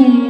Mm-hmm.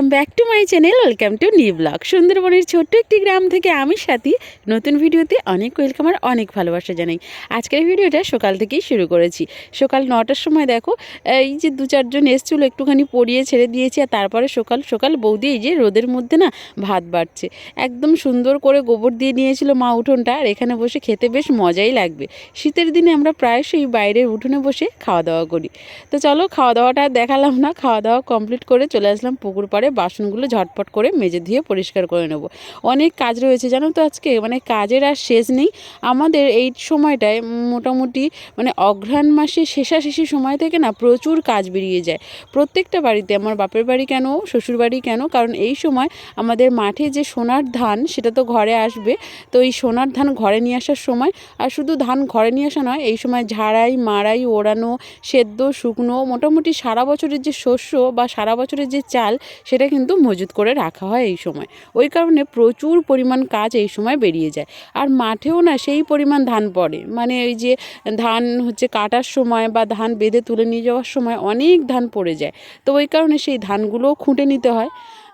Welcome back to my channel welcome to new blog সুন্দরবনের ছোট্ট একটি গ্রাম থেকে আমি সাথী। নতুন ভিডিওতে অনেক ওয়েলকাম আর অনেক ভালোবাসা জানাই। আজকের ভিডিওটা সকাল থেকেই শুরু করেছি। সকাল নটার সময় দেখো, এই যে দু চারজন এসেছিল, একটুখানি পড়িয়ে ছেড়ে দিয়েছি আর তারপরে সকাল সকাল বৌদি এই যে রোদের মধ্যে না ভাত বাড়ছে। একদম সুন্দর করে গোবর দিয়ে নিয়েছিল মা উঠোনটা আর এখানে বসে খেতে বেশ মজাই লাগবে। শীতের দিনে আমরা প্রায়শই বাইরের উঠোনে বসে খাওয়া দাওয়া করি। তো চলো, খাওয়া দাওয়াটা দেখালাম না। খাওয়া দাওয়া কমপ্লিট করে চলে আসলাম পুকুর পাড়ে বাসনগুলো ঝটপট করে মেজে ধুয়ে পরিষ্কার করে নেব। অনেক কাজ রয়েছে, জানো তো আজকে? মানে কাজের আর শেষ নেই। আমাদের এই সময়টায় মোটামুটি মানে অঘ্রাণ মাসে শেষাশেষি সময় থেকে না প্রচুর কাজ বেরিয়ে যায়। প্রত্যেকটা বাড়িতে, আমার বাপের বাড়ি কেন, শ্বশুর বাড়ি কেন? কারণ এই সময় আমাদের মাঠে যে সোনার ধান, সেটা তো ঘরে আসবে। তো এই সোনার ধান ঘরে নিয়ে আসার সময়, আর শুধু ধান ঘরে নিয়ে আসা নয়, এই সময় ঝাড়াই, মাড়াই, ওড়ানো, সেদ্ধ, শুকনো, মোটামুটি সারা বছরের যে শস্য বা সারা বছরের যে চাল, সেটা কিন্তু মজুত করে রাখা হয় এই সময়। ওই কারণে প্রচুর পরিমাণ কাজ এই সময় বেরিয়ে যায়। আর মাঠেও না সেই পরিমাণ ধান পড়ে। মানে ওই যে ধান হচ্ছে কাটার সময় বা ধান বেঁধে তুলে নিয়ে যাওয়ার সময় অনেক ধান পড়ে যায়। তো ওই কারণে সেই ধানগুলোও খুঁটে নিতে হয়।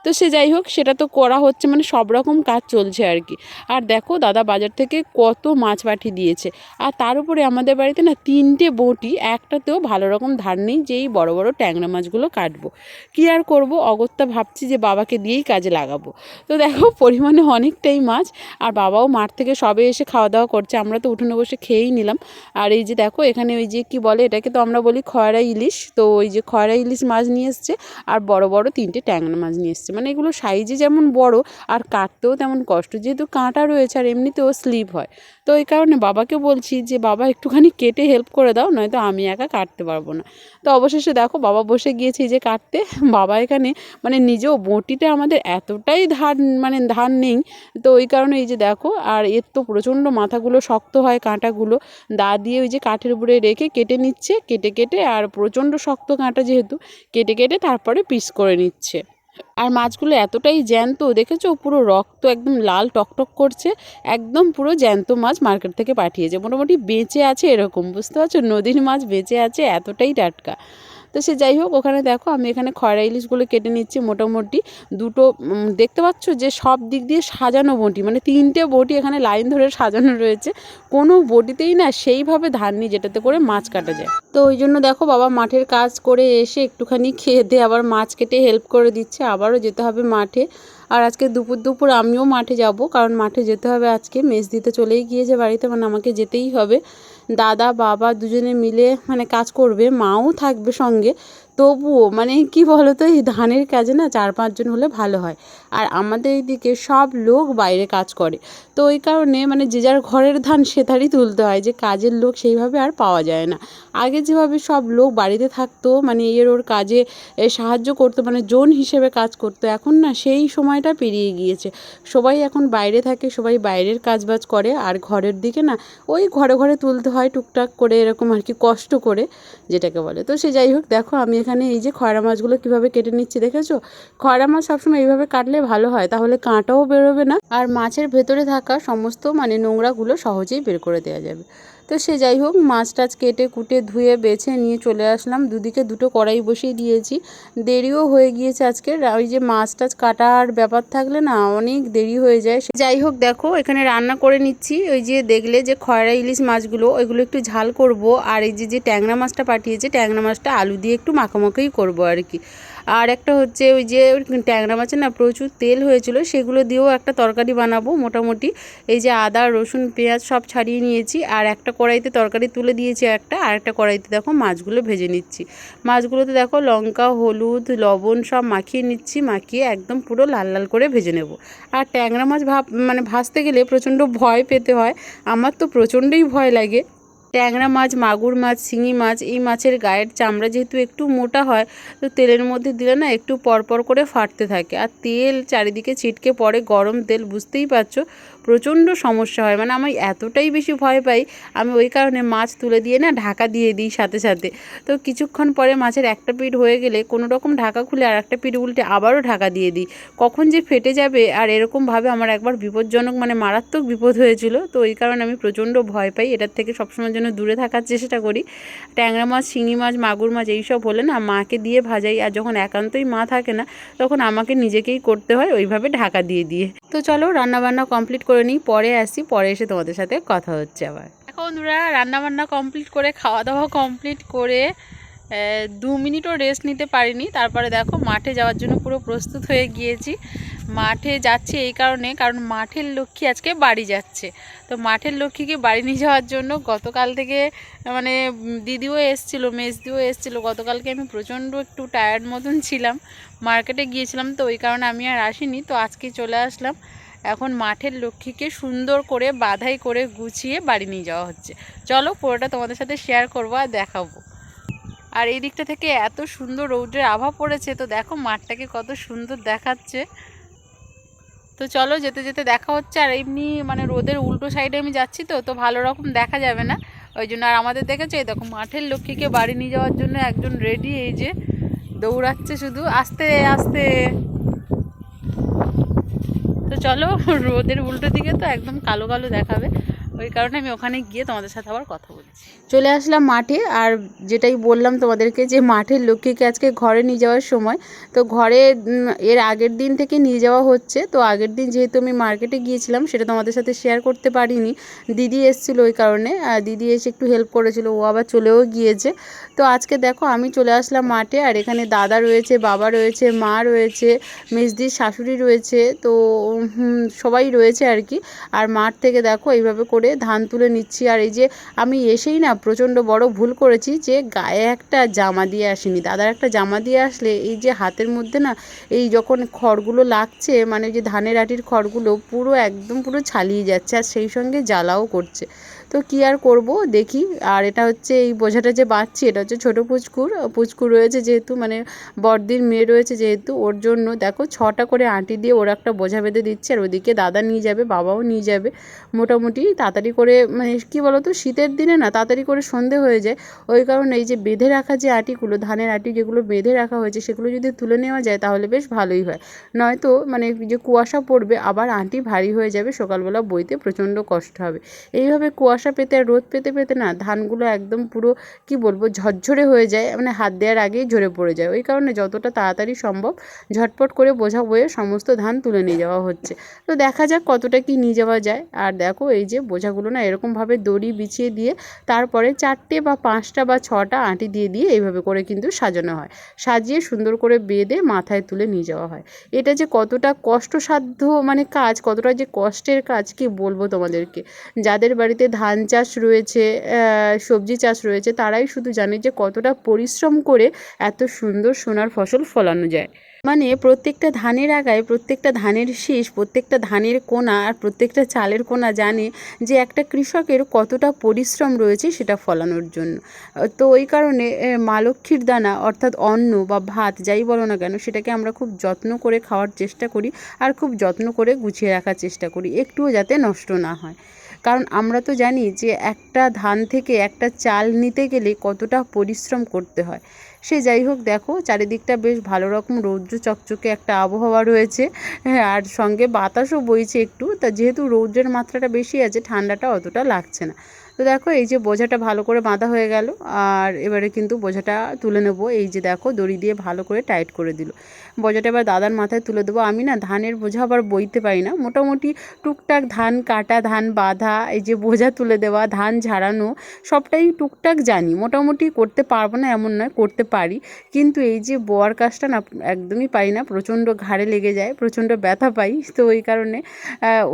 তো সে যাই হোক, সেটা তো করা হচ্ছে মানে সব রকম কাজ চলছে আর কি। আর দেখো, দাদা বাজার থেকে কত মাছ পাঠিয়ে দিয়েছে। আর তার উপরে আমাদের বাড়িতে না তিনটে বটি, একটাতেও ভালো রকম ধার নেই, যেই বড় বড় ট্যাংরা মাছগুলো কাটবো। কী আর করব? অগত্যা ভাবছি যে বাবাকে দিয়েই কাজে লাগাবো। তো দেখো, পরিমাণে অনেকটাই মাছ, আর বাবাও মাঠ থেকে সবে এসে খাওয়া দাওয়া করছে। আমরা তো উঠোনে বসে খেয়েই নিলাম। আর এই যে দেখো, এখানে ওই যে কি বলে, এটাকে তো আমরা বলি খয়রা ইলিশ। তো ওই যে খয়রা ইলিশ মাছ নিয়ে এসছে, আর বড় বড় তিনটে ট্যাংরা মাছ নিয়ে এসছে। মানে এগুলো সাইজে যেমন বড় আর কাটতেও তেমন কষ্ট। যেহেতু কাঁটা রয়েছে আর এমনিতেও স্লিপ হয়। তো এই কারণে বাবাকে বলছি যে, বাবা, একটুখানি কেটে হেল্প করে দাও, নয়তো আমি একা কাটতে পারব না। তো অবশেষে দেখো বাবা বসে গিয়েছে যে কাটতে। বাবা এখানে মানে নিজেও বটিটা আমাদের এতটাই ধার মানে ধার নেই। তো ওই কারণে এই যে দেখো, আর এর তো প্রচণ্ড মাথাগুলো শক্ত হয় কাঁটাগুলো। দা দিয়ে ওই যে কাঠের উপরে রেখে কেটে নিচ্ছে, কেটে কেটে আর প্রচণ্ড শক্ত কাঁটা যেহেতু, কেটে কেটে তারপরে পিস করে নিচ্ছে। আর মাছগুলো এতটাই জ্যান্ত, দেখেছ? পুরো রক্ত একদম লাল টকটক করছে, একদম পুরো জ্যান্ত মাছ মার্কেট থেকে পাঠিয়েছে। মোটামুটি বেঁচে আছে এরকম, বুঝতে পারছ? নদীর মাছ বেঁচে আছে, এতটাই টাটকা। তো সে যাই হোক, ওখানে দেখো আমি এখানে খয়রা ইলিশগুলো কেটে নিচ্ছি মোটামুটি। দুটো দেখতে পাচ্ছ যে সব দিক দিয়ে সাজানো বটি মানে তিনটে বটি এখানে লাইন ধরে সাজানো রয়েছে। কোনো বটিতেই না সেইভাবে ধান নেই যেটাতে করে মাছ কাটা যায়। তো ওই জন্য দেখো বাবা মাঠের কাজ করে এসে একটুখানি খেয়ে দিয়ে আবার মাছ কেটে হেল্প করে দিচ্ছে, আবারও যেতে হবে মাঠে। আর আজকে দুপুর দুপুর আমিও মাঠে যাব, কারণ মাঠে যেতে হবে আজকে। মেস দিতে চলেই গিয়েছে বাড়িতে মানে আমাকে যেতেই হবে। দাদা বাবা দুজনে মিলে মানে কাজ করবে মাও থাকবে সঙ্গে। তবুও মানে কি বলো তো এই ধানের কাজে না চার পাঁচজন হলে ভালো হয়। আর আমাদের এইদিকে সব লোক বাইরে কাজ করে। তো ওই কারণে মানে যে যার ঘরের ধান সে তারই তুলতে হয় যে কাজের লোক সেইভাবে আর পাওয়া যায় না। আগে যেভাবে সব লোক বাড়িতে থাকতো মানে এর ওর কাজে সাহায্য করতো মানে জোন হিসেবে কাজ করতো, এখন না সেই সময়টা পেরিয়ে গিয়েছে। সবাই এখন বাইরে থাকে, সবাই বাইরের কাজবাজ করে। আর ঘরের দিকে না ওই ঘরে ঘরে তুলতে হয় টুকটাক করে, এরকম আর কি কষ্ট করে, যেটাকে বলে। তো সে যাই হোক, দেখো আমি এখানে এই যে খয়রা মাছগুলো কীভাবে কেটে নিচ্ছি দেখেছ? খয়রা মাছ সবসময় এইভাবে কাটলে ভালো হয়, তাহলে কাঁটাও বেরোবে না। আর মাছের ভেতরে থাকা সমস্ত মানে নোংরাগুলো সহজেই বের করে দেওয়া যাবে। তো সে যাই হোক, মাছ টাছ কেটে কুটে ধুয়ে বেছে নিয়ে চলে আসলাম। দুদিকে দুটো কড়াই বসিয়ে দিয়েছি। দেরিও হয়ে গিয়েছে আজকে। ওই যে মাছ টাছ কাটার ব্যাপার থাকলে না অনেক দেরি হয়ে যায়। যাই হোক, দেখো, এখানে রান্না করে নিচ্ছি। ওই যে দেখলে যে খয়রা ইলিশ মাছগুলো, ওইগুলো একটু ঝাল করব। আর এই যে যে ট্যাংরা মাছটা পাঠিয়েছে, ট্যাংরা মাছটা আলু দিয়ে একটু মাখামাখাই করব আর কি। আর একটা হচ্ছে ওই যে ট্যাংরা মাছের না প্রচুর তেল হয়েছিল, সেগুলো দিয়েও একটা তরকারি বানাবো মোটামুটি। এই যে আদা, রসুন, পেঁয়াজ সব ছাড়িয়ে নিয়েছি, আর একটা কড়াইতে তরকারি তুলে দিয়েছি একটা, আর একটা কড়াইতে দেখো মাছগুলো ভেজে নিচ্ছি। মাছগুলোতে দেখো লঙ্কা, হলুদ, লবণ সব মাখিয়ে নিচ্ছি, মাখিয়ে একদম পুরো লাল লাল করে ভেজে নেব। আর ট্যাংরা মাছ ভাব মানে ভাজতে গেলে প্রচণ্ড ভয় পেতে হয়, আমার তো প্রচণ্ডই ভয় লাগে। ট্যাংরা মাছ, মাগুর মাছ, শিঙি মাছ, এই মাছের গায়ের চামড়া যেহেতু একটু মোটা হয়, তো তেলের মধ্যে দিলে না একটু পরপর করে ফাটতে থাকে। আর তেল চারিদিকে ছিটকে পড়ে, গরম তেল, বুঝতেই পারছ? প্রচণ্ড সমস্যা হয়। মানে আমি এতটাই বেশি ভয় পাই, আমি ওই কারণে মাছ তুলে দিয়ে না ঢাকা দিয়ে দিই সাথে সাথে। তো কিছুক্ষণ পরে মাছের একটা পিঠ হয়ে গেলে কোনো রকম ঢাকা খুলে আর একটা পিঠ উল্টে আবারও ঢাকা দিয়ে দিই। কখন যে ফেটে যাবে আর এরকমভাবে আমার একবার বিপজ্জনক মানে মারাত্মক বিপদ হয়েছিল। তো ওই কারণে আমি প্রচণ্ড ভয় পাই। এটার থেকে সবসময়ের জন্য দূরে থাকার চেষ্টা করি। ট্যাংরা মাছ, শিঙি মাছ, মাগুর মাছ এইসব হলে না মাকে দিয়ে ভাজাই। আর যখন একান্তই মা থাকে না, তখন আমাকে নিজেকেই করতে হয় ওইভাবে ঢাকা দিয়ে দিয়ে। তো চলো রান্নাবান্না কমপ্লিট করে নিই, পরে আসি, পরে এসে তোমাদের সাথে কথা হচ্ছে আবার। এখন বন্ধুরা রান্নাবান্না কমপ্লিট করে খাওয়া দাওয়া কমপ্লিট করে দু মিনিটও রেস্ট নিতে পারিনি। তারপরে দেখো মাঠে যাওয়ার জন্য পুরো প্রস্তুত হয়ে গিয়েছি। মাঠে যাচ্ছি এই কারণে, কারণ মাঠের লক্ষ্মী আজকে বাড়ি যাচ্ছে। তো মাঠের লক্ষ্মীকে বাড়ি নিয়ে যাওয়ার জন্য গতকাল থেকে মানে দিদিও এসেছিল, মেজদিও এসেছিল। গতকালকে আমি প্রচণ্ড একটু টায়ার্ড মতন ছিলাম। মার্কেটে গিয়েছিলাম তো, ওই কারণে আমি আর আসিনি। তো আজকে চলে আসলাম। এখন মাঠের লক্ষ্মীকে সুন্দর করে বাধাই করে গুছিয়ে বাড়ি নিয়ে যাওয়া হচ্ছে। চলো পুরোটা তোমাদের সাথে শেয়ার করব আর দেখাবো। আর এই দিকটা থেকে এত সুন্দর রৌদ্রের আভা পড়েছে, তো দেখো মাঠটাকে কত সুন্দর দেখাচ্ছে। তো চলো যেতে যেতে দেখা হচ্ছে, আর এমনি মানে রোদের উল্টো সাইডে আমি যাচ্ছি তো তো ভালো রকম দেখা যাবে না। ওই জন্য আর আমাদের দেখেছ, এই দেখো মাঠের লক্ষ্মীকে বাড়ি নিয়ে যাওয়ার জন্য একজন রেডি এই যে দৌড়াচ্ছে শুধু, আস্তে আস্তে। চলো, রোদের উল্টো দিকে তো একদম কালো কালো দেখাবে। ওই কারণে আমি ওখানে গিয়ে তোমাদের সাথে আবার কথা বলছি। চলে আসলাম মাঠে আর যেটাই বললাম তোমাদেরকে যে মাঠের লক্ষ্মীকে আজকে ঘরে নিয়ে যাওয়ার সময়, তো ঘরে এর আগের দিন থেকে নিয়ে যাওয়া হচ্ছে। তো আগের দিন যেহেতু আমি মার্কেটে গিয়েছিলাম, সেটা তোমাদের সাথে শেয়ার করতে পারিনি। দিদি এসেছিল ওই কারণে, আর দিদি এসে একটু হেল্প করেছিল, ও আবার চলেও গিয়েছে। তো আজকে দেখো, আমি চলে আসলাম মাঠে, আর এখানে দাদা রয়েছে, বাবা রয়েছে, মা রয়েছে মেজদির শাশুড়ি রয়েছে, তো সবাই রয়েছে আর কি। আর মাঠ থেকে দেখো, এইভাবে করে ধান তুলে নিচ্ছি। আর এই যে আমি এসেই না, প্রচণ্ড বড় ভুল করেছি যে গায়ে একটা জামা দিয়ে আসিনি। দাদার একটা জামা দিয়ে আসলে এই যে হাতের মধ্যে না, এই যখন খড়গুলো লাগছে মানে যে ধানের আটির খড়গুলো পুরো একদম পুরো ছালিয়ে যাচ্ছে আর সেই সঙ্গে জ্বালাও করছে। তো কি আর করব, দেখি। আর এটা হচ্ছে এই বোঝাটা যে বাঁধছি এটা হচ্ছে ছোটো পুচকুর। পুচকুর রয়েছে যেহেতু মানে বড়দির মেয়ে রয়েছে যেহেতু, ওর জন্য দেখো ছটা করে আঁটি দিয়ে ওর একটা বোঝা বেঁধে দিচ্ছে। আর ওদিকে দাদা নিয়ে যাবে, বাবাও নিয়ে যাবে। মোটামুটি তাড়াতাড়ি করে মানে কী বলো তো শীতের দিনে না তাড়াতাড়ি করে সন্ধে হয়ে যায়। ওই কারণে এই যে বেঁধে রাখা যে আটিগুলো, ধানের আটি যেগুলো বেঁধে রাখা হয়েছে, সেগুলো যদি তুলে নেওয়া যায় তাহলে বেশ ভালোই হয়। নয়তো মানে যে কুয়াশা পড়বে, আবার আঁটি ভারী হয়ে যাবে, সকালবেলা বইতে প্রচণ্ড কষ্ট হবে। এইভাবে কুয়াশা পেতে আর রোদ পেতে পেতে না ধানগুলো একদম পুরো, কি বলব, ঝরঝরে হয়ে যায় মানে হাত দেওয়ার আগেই ঝরে পড়ে যায়। ওই কারণে যতটা তাড়াতাড়ি সম্ভব ঝটপট করে বোঝা বয়ে সমস্ত ধান তুলে নিয়ে যাওয়া হচ্ছে। তো দেখা যাক কতটা কি নিয়ে যাওয়া যায়। আর দেখো এই যে বোঝাগুলো না এরকমভাবে দড়ি বিছিয়ে দিয়ে তারপরে চারটে বা পাঁচটা বা ছটা আঁটি দিয়ে দিয়ে এইভাবে করে কিন্তু সাজানো হয়। সাজিয়ে সুন্দর করে বেঁধে মাথায় তুলে নিয়ে যাওয়া হয়। এটা যে কতটা কষ্টসাধ্য মানে কাজ, কতটা যে কষ্টের কাজ, কি বলব তোমাদেরকে? যাদের বাড়িতে ধান চাষ রয়েছে সবজি চাষ রয়েছে, তারাই শুধু জানে যে কতটা পরিশ্রম করে এত সুন্দর সোনার ফসল ফলানো যায়। মানে প্রত্যেকটা ধানের আগায় প্রত্যেকটা ধানের শীষ, প্রত্যেকটা ধানের কোনা আর প্রত্যেকটা চালের কোনা জানে যে একটা কৃষকের কতটা পরিশ্রম রয়েছে সেটা ফলানোর জন্য। তো ওই কারণে মা লক্ষ্মীর দানা অর্থাৎ অন্ন বা ভাত যাই বলো না কেন, সেটাকে আমরা খুব যত্ন করে খাওয়ার চেষ্টা করি আর খুব যত্ন করে গুছিয়ে রাখার চেষ্টা করি, একটুও যাতে নষ্ট না হয়। কারণ আমরা তো জানি যে একটা ধান থেকে একটা চাল নিতে গেলে কতটা পরিশ্রম করতে হয়। সে যাই হোক, দেখো, চারিদিকটা বেশ ভালো রকম রৌদ্র চকচকে একটা আবহাওয়া রয়েছে। হ্যাঁ আর সঙ্গে বাতাসও বইছে একটু। তা যেহেতু রৌদ্রের মাত্রাটা বেশি আছে, ঠান্ডাটা অতটা লাগছে না। তো দেখো, এই যে বোঝাটা ভালো করে বাঁধা হয়ে গেল, আর এবারে কিন্তু বোঝাটা তুলে নেব। এই যে দেখো, দড়ি দিয়ে ভালো করে টাইট করে দিল। বোঝাটা এবার দাদার মাথায় তুলে দেবো। আমি না ধানের বোঝা আবার বইতে পারি না। মোটামুটি টুকটাক ধান কাটা, ধান বাঁধা, এই যে বোঝা তুলে দেওয়া, ধান ঝাড়ানো, সবটাই টুকটাক জানি। মোটামুটি করতে পারব না এমন নয়, করতে পারি। কিন্তু এই যে বোয়ার কাজটা না একদমই পারি না। প্রচণ্ড ঘাড়ে লেগে যায়, প্রচণ্ড ব্যথা পাই। তো ওই কারণে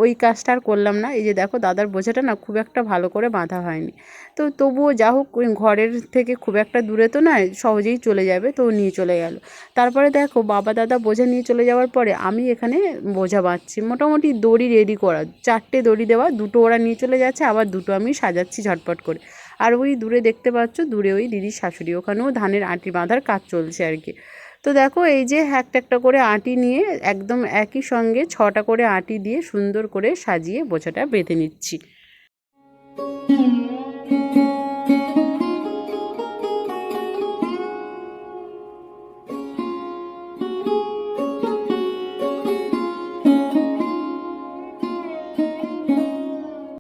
ওই কাজটা আর করলাম না। এই যে দেখো, দাদার বোঝাটা না খুব একটা ভালো করে বাঁধা হয়নি। তো তবুও যা হোক ঘরের থেকে খুব একটা দূরে তো নয়, সহজেই চলে যাবে, তো নিয়ে চলে গেল। তারপরে দেখো, বাবা দাদা বোঝা নিয়ে চলে যাওয়ার পরে আমি এখানে বোঝা বাঁধছি মোটামুটি দড়ি রেডি করা, চারটে দড়ি দেওয়া, দুটো ওরা নিয়ে চলে যাচ্ছে, আবার দুটো আমি সাজাচ্ছি ঝটপট করে। আর ওই দূরে দেখতে পাচ্ছ, দূরে ওই দিদির শাশুড়ি, ওখানেও ধানের আঁটি বাঁধার কাজ চলছে আর কি। তো দেখো, এই যে একটা একটা করে আটি নিয়ে একদম একই সঙ্গে ছটা করে আটি দিয়ে সুন্দর করে সাজিয়ে বোঝাটা বেঁধে নিচ্ছি।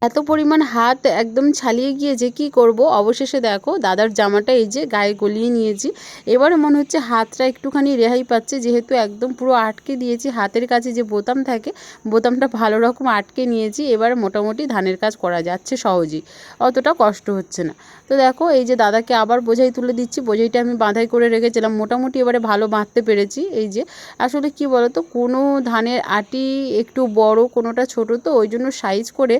এত পরিমাণ হাত একদম ছালিয়ে গিয়েছে কি করব? অবশেষে দেখো দাদার জামাটা এই যে গায়ে গলিয়ে নিয়েছি। এবারে মনে হচ্ছে হাতটা একটুখানি রেহাই পাচ্ছে, যেহেতু একদম পুরো আটকে দিয়েছি। হাতের কাছে যে বোতাম থাকে, বোতামটা ভালো রকম আটকে নিয়েছি। এবার মোটামুটি ধানের কাজ করা যাচ্ছে সহজেই, অতটা কষ্ট হচ্ছে না। তো দেখো এই যে দাদাকে আবার বোঝাই তুলে দিচ্ছি। বোঝাইটা আমি বাঁধাই করে রেখেছিলাম। মোটামুটি এবারে ভালো বাঁধতে পেরেছি। এই যে আসলে কি বলতো? কোনো ধানের আটি একটু বড়, কোনোটা ছোট তো, ওই জন্য সাইজ করে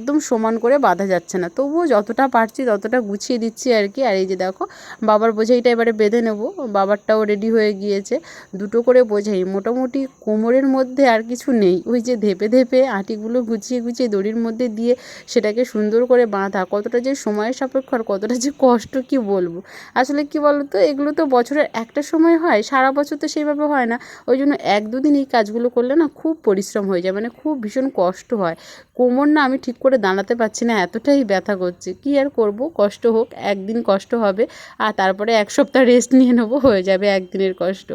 একদম সমান করে বাঁধা যাচ্ছে না। তবুও যতটা পারছি ততটা গুছিয়ে দিচ্ছি আর কি। আর এই যে দেখো, বাবার বোঝাইটা এবারে বেঁধে নেব। বাবারটাও রেডি হয়ে গিয়েছে। দুটো করে বোঝাই। মোটামুটি কোমরের মধ্যে আর কিছু নেই। ওই যে ধেপে ধেপে আটিগুলো গুছিয়ে গুছিয়ে দড়ির মধ্যে দিয়ে সেটাকে সুন্দর করে বাঁধা। কতটা যে সময়ের সাপেক্ষ আর কতটা যে কষ্ট, কি বলব? আসলে কি বলতো, এগুলো তো বছরের একটা সময় হয়। সারা বছর তো সেইভাবে হয় না। ওই জন্য এক দুদিন এই কাজগুলো করলে না খুব পরিশ্রম হয়ে যায়। মানে খুব ভীষণ কষ্ট হয়। কোমর না আমি ঠিক করে দাঁড়াতে পারছি না, এতটাই ব্যথা করছে। কি আর করব? কষ্ট হোক, একদিন কষ্ট হবে, আর তারপরে এক সপ্তাহ রেস্ট নিয়ে নেব, হয়ে যাবে একদিনের কষ্ট।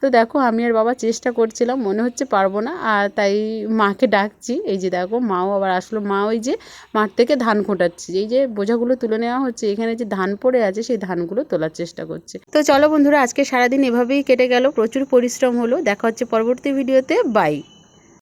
তো দেখো, আমি আর বাবা চেষ্টা করছিলাম, মনে হচ্ছে পারব না, আর তাই মাকে ডাকছি। এই যে দেখো, মাও আবার আসলো। মা ওই যে মাঠ থেকে ধান খোঁটাচ্ছে, এই যে বোঝাগুলো তুলে নেওয়া হচ্ছে, এখানে যে ধান পড়ে আছে, সেই ধানগুলো তোলার চেষ্টা করছে। তো চলো বন্ধুরা, আজকে সারাদিন এভাবেই কেটে গেল, প্রচুর পরিশ্রম হলো, দেখা হচ্ছে পরবর্তী ভিডিওতে বাই